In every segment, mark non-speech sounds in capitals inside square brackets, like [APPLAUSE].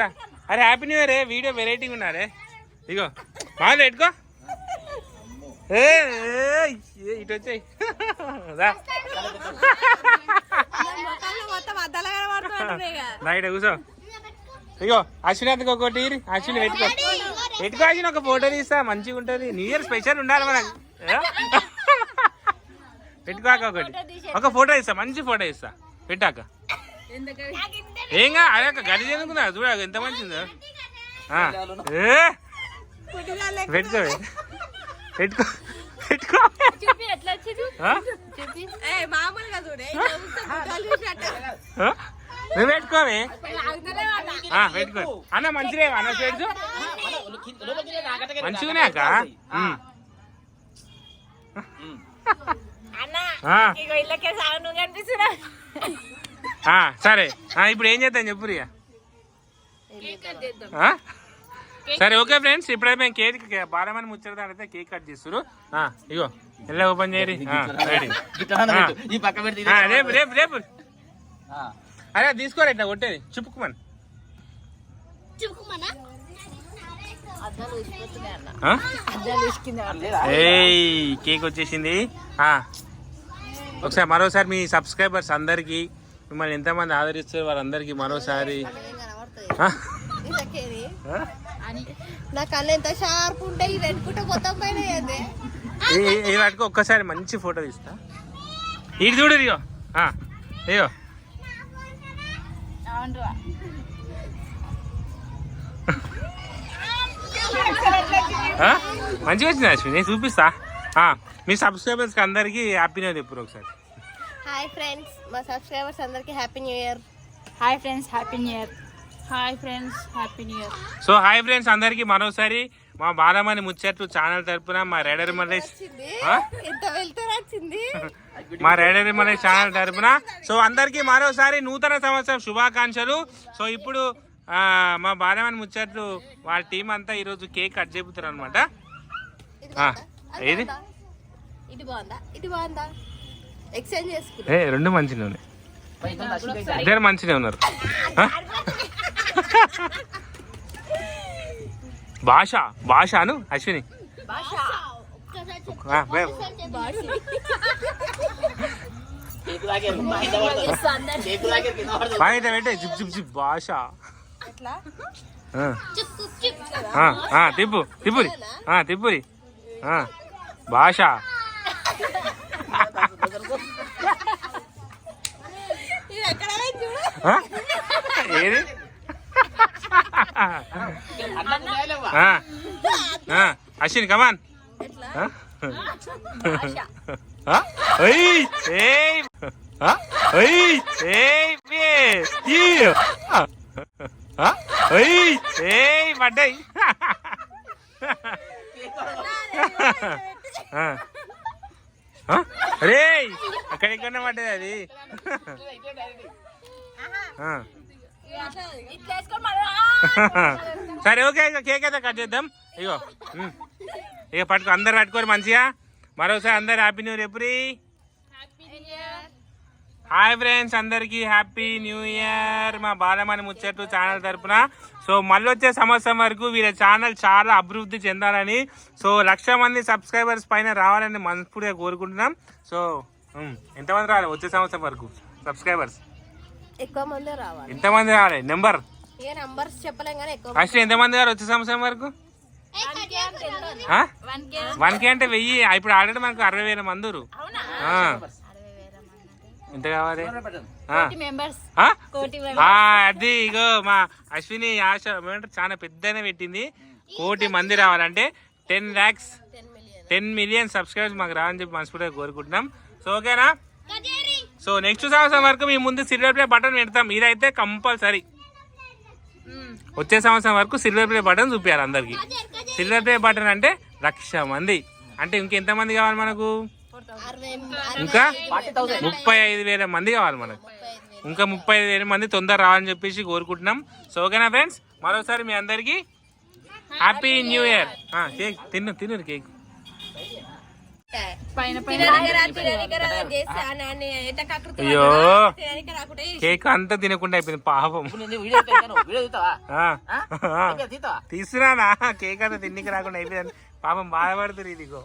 రా. అరే happy new year video వెరైటీగా ఉన్నారే ఇగో. మామూలు పెట్టుకో. ఏ ఇటు వచ్చాయి. నైట్ కూసో కూర్చో. ఇగో అశ్వినాథ్కి ఒకటి అశ్విని పెట్టుకో. పెట్టుకో అశ్విని ఒక ఫోటో తీస్తా. మంచిగా ఉంటుంది. న్యూ ఇయర్ స్పెషల్ ఉండాలి మనకు. పెట్టుకోక ఒకటి. ఒక ఫోటో ఇస్తా మంచి ఫోటో ఇస్తా పెట్టాక ఏంగా? అదే ఒక గడి ఎందుకున్నా చూడ ఎంత మంచిదో. ఏ? పెట్టుకో. పెట్టుకో. పెట్టుకో ఏ? నువ్వు పెట్టుకోవే. పెట్టుకో. అన్న మంచిదే అన్న పెడుతూ మంచిగానే అక్క. అన్న ఇళ్ళకే సాగు నువ్వు కనిపిస్తున్నా సరే. ఆ, ఇప్పుడు ఏం చేద్దాం చెప్పు? సరే ఓకే ఫ్రెండ్స్ ఇప్పుడైతే మేము కేక్ బాలమని ముచ్చట అయితే కేక్ కట్ చేస్తారు ఆ, ఇగో ఎలా ఓపెన్ చేయరి రేపు రేపు రేపు. అరే తీసుకోరా ఇట్లా కొట్టేది. చుప్పుకుమని. కేక్ వచ్చేసింది. ఆ. ఒకసారి మరోసారి మీ సబ్స్క్రైబర్స్ అందరికి మిమ్మల్ని ఎంతమంది ఆదరిస్తారు వాళ్ళందరికీ మరోసారి? నా కళ్ళు ఎంత షార్ప్ ఉంటాయి మొత్తం పైన వాటికి ఒక్కసారి మంచి ఫోటో తీస్తా. ఇటు చూడు ఇదిగో. అవునరా ఆ? మంచిగా వచ్చింది అశ్విని? చూపిస్తా. మీ సబ్స్క్రైబర్స్కి అందరికీ హ్యాపీ న్యూ చెప్పు ఒకసారి. హాయ్ ఫ్రెండ్స్ మా సబ్స్క్రైబర్స్ అందరికి happy new year hi friends happy new year hi friends happy new year so hi friends అందరికీ మరోసారి మా బాలమణి ముచ్చట్లు ఛానల్ తరపున మా రైడర్ ఆ? ఎంత [LAUGHS] మా రైడర్ మల్లేష్ ఛానల్ తరపున. సో అందరికీ మరోసారి నూతన సంవత్సరం శుభాకాంక్షలు. సో ఇప్పుడు మా బాలమణి ముచ్చట్లు వాళ్ళ టీం అంతా ఈరోజు కేక్ కట్ చేపుతారు అనమాట ఏది? ఇది బాగుందా? ఇది బాగుందా? ఎక్స్చేంజ్ చేసుకున్నా ఏ రెండు మంచిగా ఉన్నాయి ఇద్దరు మంచిగా ఉన్నారు? భాష భాషను అశ్విని. బయట పెట్టే జిప్ జిప్ జిప్ భాష. తిప్పు తిప్పురి. తిప్పురి. భాష ఇది ఎక్కడ పోయింది చూడు ఆ? ఏది అశ్విని కమాన్ పడ్డాయి. ఆ? రేయ్! అక్కడెక్కడనే పడ్డది అది? సరే ఓకే ఇక కేక్ అయితే కట్ చేద్దాం. ఇగో. ఇక పట్టుకో అందరు పట్టుకోరు మంచిగా. మరోసారి అందరు హ్యాపీ న్యూ ఇయర్ ఎప్పుడు హాయ్ ఫ్రెండ్స్ అందరికి హ్యాపీ న్యూ ఇయర్ మా బాలమణి ముచ్చట్లు ఛానల్ తరపున. సో మళ్ళీ వచ్చే సంవత్సరం వరకు వీళ్ళ ఛానల్ చాలా అభివృద్ధి చెందాలని. సో లక్ష మంది సబ్స్క్రైబర్స్ పైన రావాలని మనస్ఫూర్తిగా కోరుకుంటున్నాం. సో ఎంతమంది రావాలి వచ్చే సంవత్సరం వరకు సబ్స్క్రైబర్స్ ఎక్కువ మంది రావాలి. ఎంతమంది రావాలి నెంబర్ ఫస్ట్ ఎంతమంది గారు వచ్చే సంవత్సరం వరకు? వన్ కే అంటే వెయ్యి. ఇప్పుడు ఆల్రెడీ మనకు అరవై వేల మందురు అవునా? ఆ. ఎంత కావాలి? అది ఇగో మా అశ్విని ఆశ చాలా పెద్దనే పెట్టింది. కోటి మంది రావాలంటే ten lakhs ten million subscribers మాకు రావాలని చెప్పి మనస్ఫూర్తిగా కోరుకుంటున్నాం. సో ఓకేనా సో నెక్స్ట్ సంవత్సరం వరకు మీ ముందు సిల్వర్ ప్లే బటన్ పెడతాం. ఇదైతే కంపల్సరీ. వచ్చే సంవత్సరం వరకు సిల్వర్ ప్లే బటన్ చూపించాలి అందరికి. సిల్వర్ ప్లే బటన్ అంటే లక్ష మంది. అంటే ఇంకెంతమంది కావాలి మనకు? ఇంకా? ముప్పై ఐదు వేల మంది కావాలి మనకు. ఇంకా ముప్పై ఐదు వేల మంది తొందర రావాలని చెప్పేసి కోరుకుంటున్నాం. సో ఓకేనా ఫ్రెండ్స్ మరోసారి మీ అందరికి హ్యాపీ న్యూ ఇయర్ కేక్ తిన్ను తిను కేక్. అయ్యో. కేక్ అంతా తినకుండా అయిపోయింది పాపం. తీసుకురానా కేక్ అంతా తిన్నికి రాకుండా అయిపోయింది పాపం బాధపడుతుంది ఇదిగో.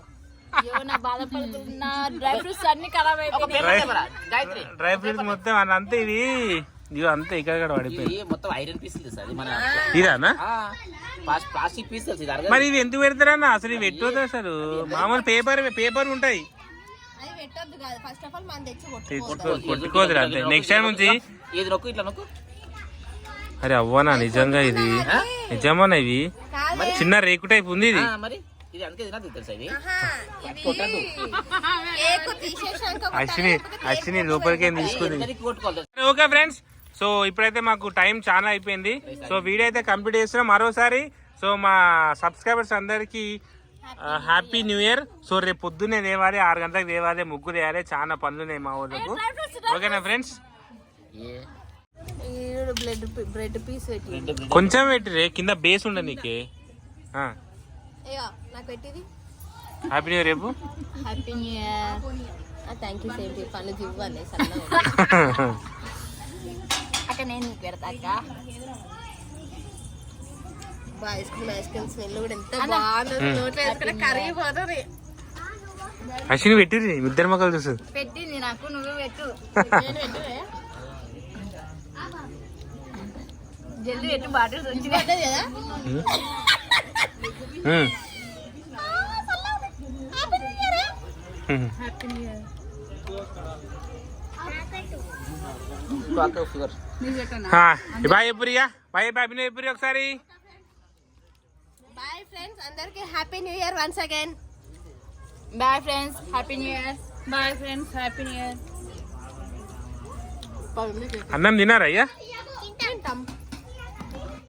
డ్రై ఫ్రూట్స్ మొత్తం అని అంతా ఇది ఇదిగో అంతా ఇక్కడ కూడా పడిపోయింది. ఇది మొత్తం ఐరన్ ఇదానా? ప్లాస్టిక్ ఇది. మరి ఇవి ఎందుకు పెడతారన్నా? అసలు ఇవి పెట్టొద్దు అసలు? మామూలు పేపర్ పేపర్ ఉంటాయి. అది పెట్టొద్దు కాదు. ఫస్ట్ ఆఫ్ ఆల్ మనం తెచ్చి కొట్టుకో- కొట్టుకోవద్దు కొట్టుకోదురా అంతే. నెక్స్ట్ టైం నుంచి ఇది నొక్కు? ఇట్లా నొక్కు? అరే అవ్వనా నిజంగా ఇది? నిజమన్నా ఇవి? చిన్న రేకు టైప్ ఉంది ఇది. ఆ, మరి? ఇది అందుకే తినదు తెలుసా ఇది? అశ్విని అశ్విని లోపలికి ఏం తీసుకుంది? Okay friends. సో ఇప్పుడైతే మాకు టైం చాలా అయిపోయింది. సో వీడియో అయితే కంప్లీట్ చేస్తున్నాం. మరోసారి సో మా సబ్స్క్రైబర్స్ అందరికి హ్యాపీ న్యూ ఇయర్ సో రేపు పొద్దున్నే లేవాలి ఆరు గంటలకు లేవాలి ముగ్గు వేయాలి చాలా పనులు ఉన్నాయి మా ఊళ్ళకు ఓకేనా ఫ్రెండ్స్? ఏ? బ్రెడ్ బ్రెడ్ పీస్ పెట్టి. కొంచెం పెట్టిరే కింద బేస్ ఉండే నీకే. అయ్యో నాకు పెట్టిది. హ్యాపీ న్యూ ఇయర్ రేపు happy new year thank you same పనులు ఇవ్వాలి సన్నగా [LAUGHS] అక్క నేను నీకు పెడతా అక్క. Ice cream ice cream smell కూడా ఎంత బాగుంది నోట్లో వేసుకుంటే కరిగిపోతుంది అశ్విని పెట్టిరి ఇద్దరు మొక్కలు చూసు. పెట్టింది నాకు నువ్వు పెట్టు. జల్దీ పెట్టు బాటిల్స్ వచ్చి పెట్టదు కదా? ఉమ్. ఉమ్. హ్యాపీ న్యూ ఇయర్ షుగర్ నీకు పెట్టనా ఆ, బాయ్ ఎప్పురియా బాయ్ బాయ్ అభినయ్ ఎప్పురి ఒకసారి బాయ్ ఫ్రెండ్స్ అందరికి happy new year once again bye friends happy new year bye friends happy new year అన్నం తినారా అయ్యా తింటాం